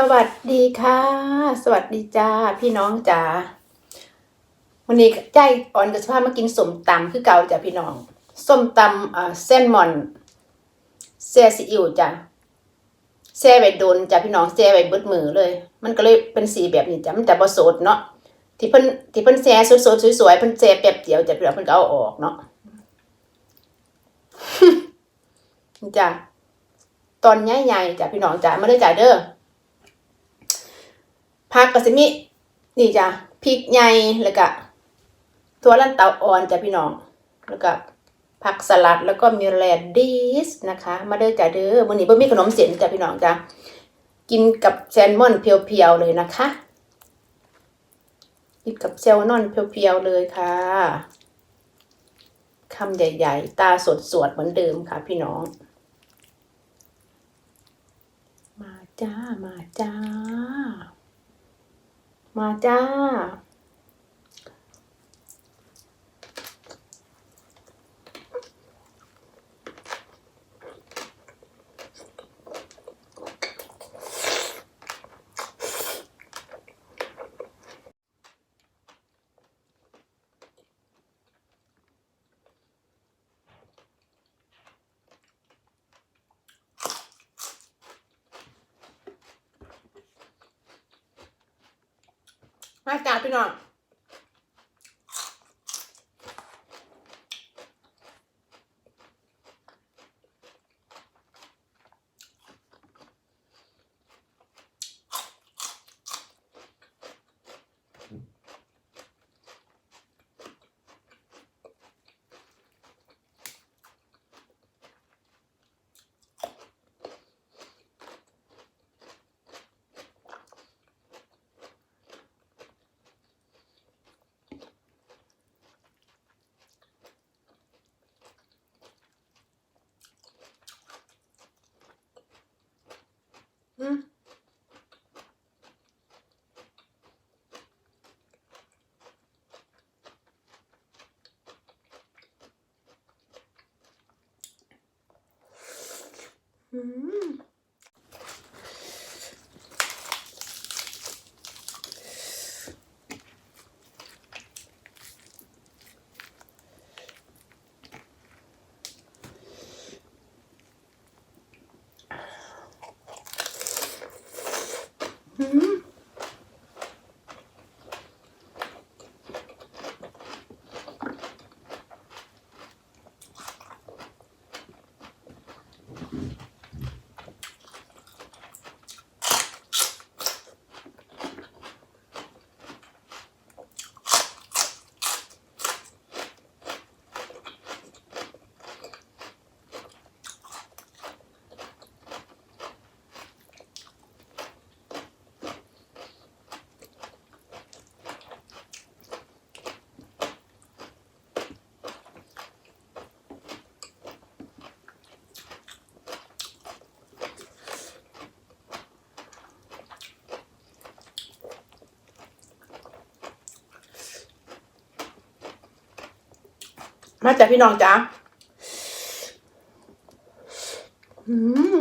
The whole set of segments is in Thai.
สวัสดีค่ะ สวัสดีจ้าพี่น้องจ๋าวันนี้ใจอ่อนกับสภาพมากินสมตำคือเก่าจ้ะพี่น้องส้มตำเส้นหมอนแซ่ซีอิ๊วจ้ะแซ่ไว้โดนจ้ะพี่น้องแซ่ไว้เบิดมือเลย มันก็เลยเป็นสีแบบนี้จ้ะมันแต่บ่สดเนาะที่เพิ่นที่เพิ่นแซ่สดๆสวยๆเพิ่นแซ่แป๊บเดียวจ้ะพี่น้องเพิ่นก็เอาออกเนาะจ้ะตอนใหญ่ๆจ้ะพี่น้องจ้ะมาเลยจ้ะเด้อ ผักก็สิมีนี่จ้ะพริกใหญ่แล้วก็ถั่วลันเตาอ่อนจ้ะพี่น้อง แล้วก็ผักสลัดแล้วก็มีแรดดิสนะคะ มาเด้อจ้ะเด้อวันนี้บ่มีขนมเส้นจ้ะพี่น้องจ้ะกินกับแซลมอนเพียวๆเลยนะคะกินกับแซลมอนเพียวๆเลยค่ะคำใหญ่ ๆ ตาสดๆเหมือนเดิมค่ะ พี่น้อง มาจ้ามาจ้า มาจ้า มาจ้าพี่น้อง อืม อื มาจากพี่น้องจ้าอืม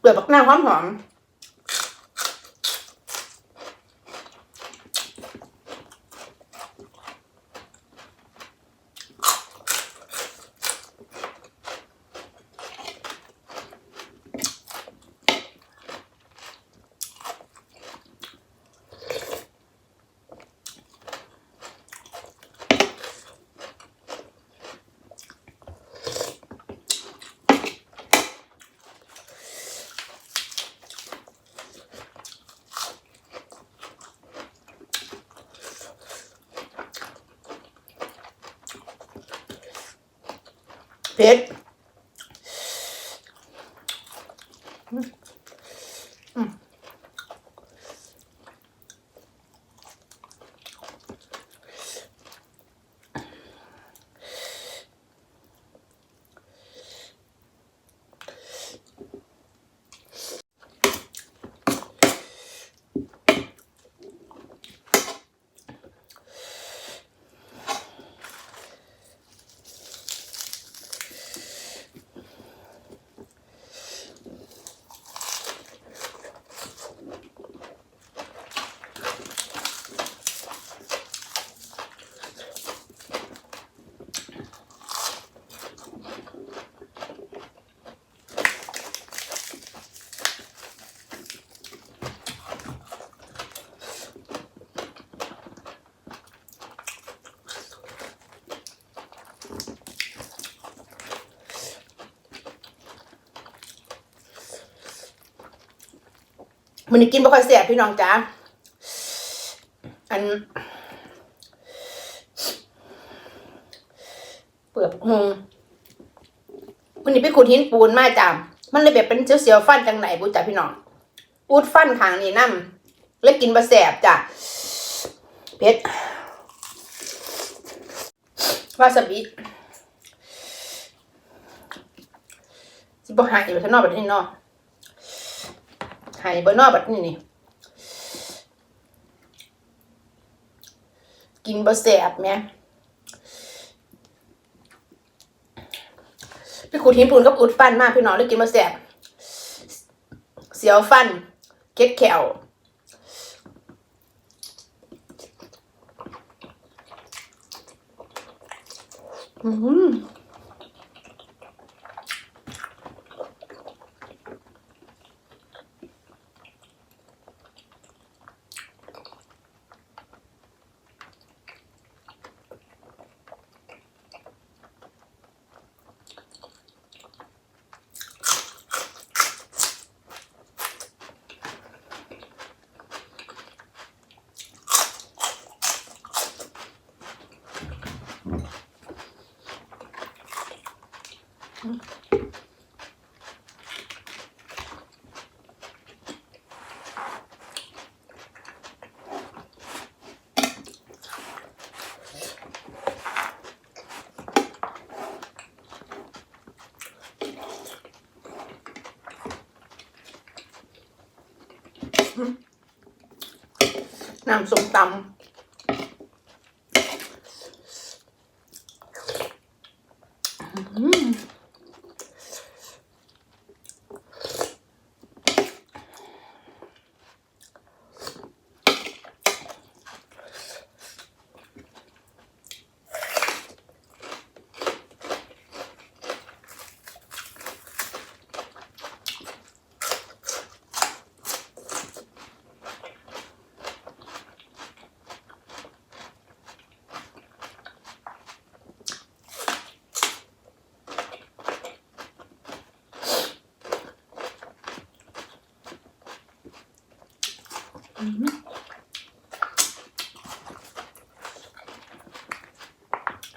เปลือกบักน้าหอมหอม ผ็ดอืม มันนี้กินบ่ค่อยแสบพี่น้องจ้าอัน เปลือกหงมันนี้ไปขุดหินปูนมาจ้ามันเลยแบบเป็นเสียวๆฟันจังไหนบุจ้าพี่น้องปูดฟันขางนี่น้ำเลยกินบะแสบจ้ะเผ็ดวาซาบิสิบ่หายไปข้างนอกแบบนี้เนาะ หายบ่นอกแบบนี้นี่ กินบะแสบแหม่พี่ขูดหินปูนกับอุดฟันมากพี่น้องเลยกินมาแสบ เสียวฟันเค็ดแขวอืม น้ำส้มตำ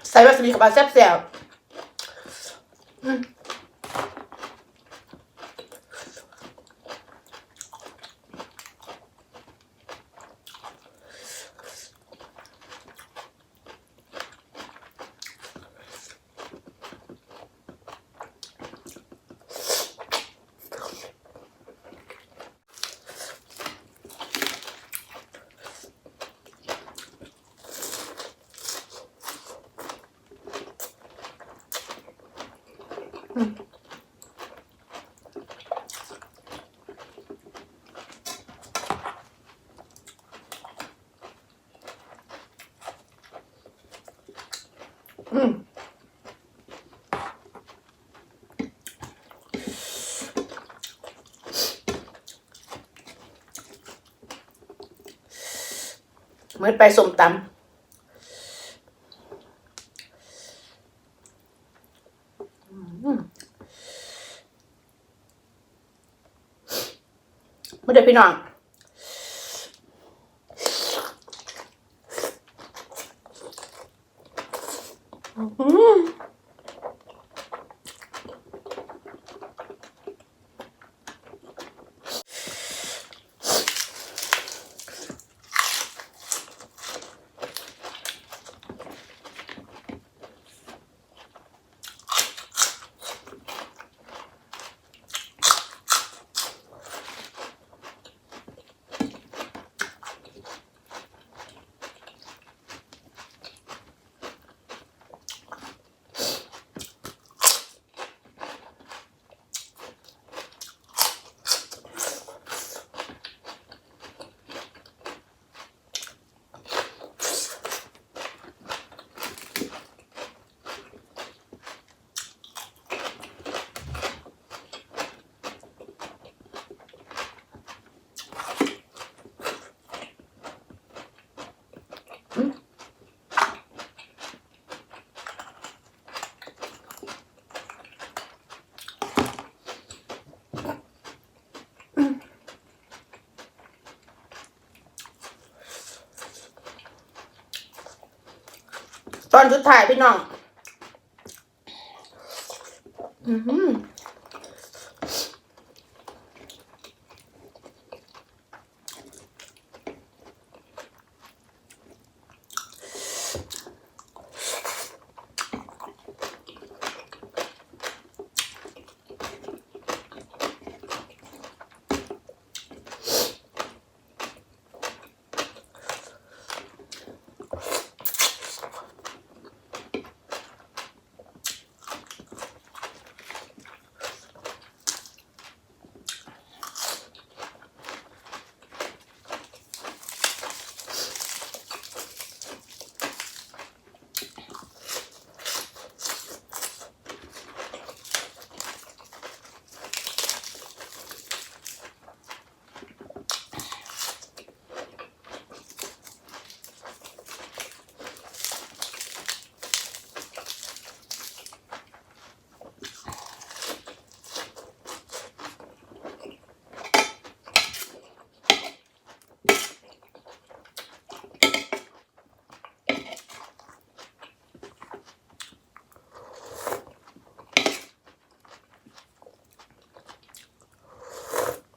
ใส่วาซาบิกับปลาแซ่บแซ่บๆ เหมือนไปสมตำอืมไม่ได้พี่น้อง อืม ตอนสุดท้ายพี่น้อง อือหือ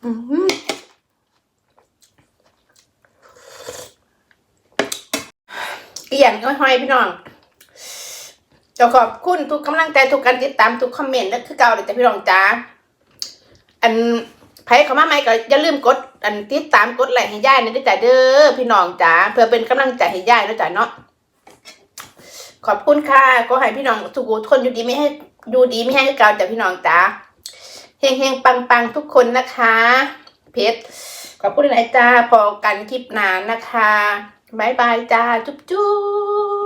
อือหืออีกอย่างห้อยพี่น้องจ้าขอบคุณทุกกำลังใจทุกการติดตามทุกคอมเมนต์และคือเก่าเลยจ้ะพี่น้องจ้าอันไผเข้ามาใหม่ก็อย่าลืมกด อันติดตามกดไลค์ให้ย่ายนะด้วยจ้ะเด้อพี่น้องจ้าเพื่อเป็นกำลังใจให้ย่ายนะจ้ะเนาะขอบคุณค่ะก็ให้พี่น้องทุกคนอยู่ดีไม่ให้อยู่ดีไม่ให้คือเก่าจ้ะพี่น้องจ้า เฮงเฮงปังปังๆ ทุกคนนะคะ เพชรขอบคุณหลายจ้าพอกันคลิปหนานนะคะบายบายจ้า จุ๊บจุ๊บ